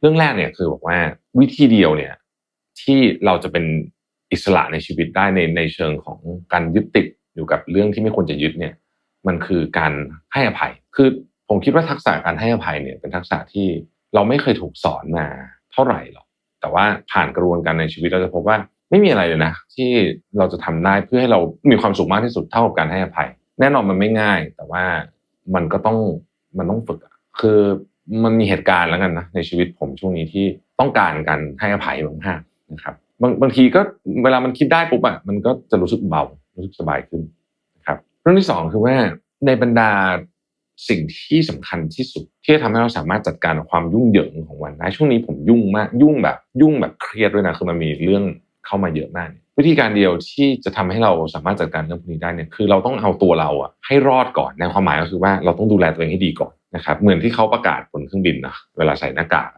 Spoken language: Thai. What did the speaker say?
เรื่องแรกเนี่ยคือบอกว่าวิธีเดียวเนี่ยที่เราจะเป็นอิสระในชีวิตได้ในในเชิงของการยึดติดอยู่กับเรื่องที่ไม่ควรจะยึดเนี่ย มันคือการให้อภัย คือผมคิดว่าทักษะการให้อภัยเนี่ยเป็นทักษะที่เราไม่เคยถูกสอนมาเท่าไหร่หรอก แต่ว่าผ่านกระบวนการในชีวิตเราจะพบว่าไม่มีอะไรเลยนะ ที่เราจะทำได้เพื่อให้เรามีความสุขมากที่สุดเท่ากับการให้อภัย แน่นอนมันไม่ง่าย แต่ว่ามันก็ต้องมันต้องฝึกคือ มันมีเหตุการณ์แล้วกันนะในชีวิตผมช่วงนี้ที่ต้องการการให้อภัยมากๆนะครับบางบางทีก็เวลามันคิดได้ปุ๊บอะมันก็จะรู้สึกเบารู้สึกสบายขึ้นนะครับเรื่องที่สองคือว่าในบรรดาสิ่งที่สำคัญที่สุด ที่จะทำให้เราสามารถจัดการกับความยุ่งเหยิงของวันได้ช่วงนี้ผมยุ่งมากยุ่งแบบ ยุ่งแบบเครียดด้วยนะคือมันมีเรื่องเข้ามาเยอะมาก วิธีการเดียวที่จะทำให้เราสามารถจัดการเรื่องพวกนี้ได้เนี่ยคือเราต้องเอาตัวเราอะให้รอดก่อนในความหมายก็คือว่าเราต้องดูแลตัวเองให้ดีก่อน นะครับเหมือนที่เขาประกาศบนเครื่องบินนะเวลาใส่หน้ากาก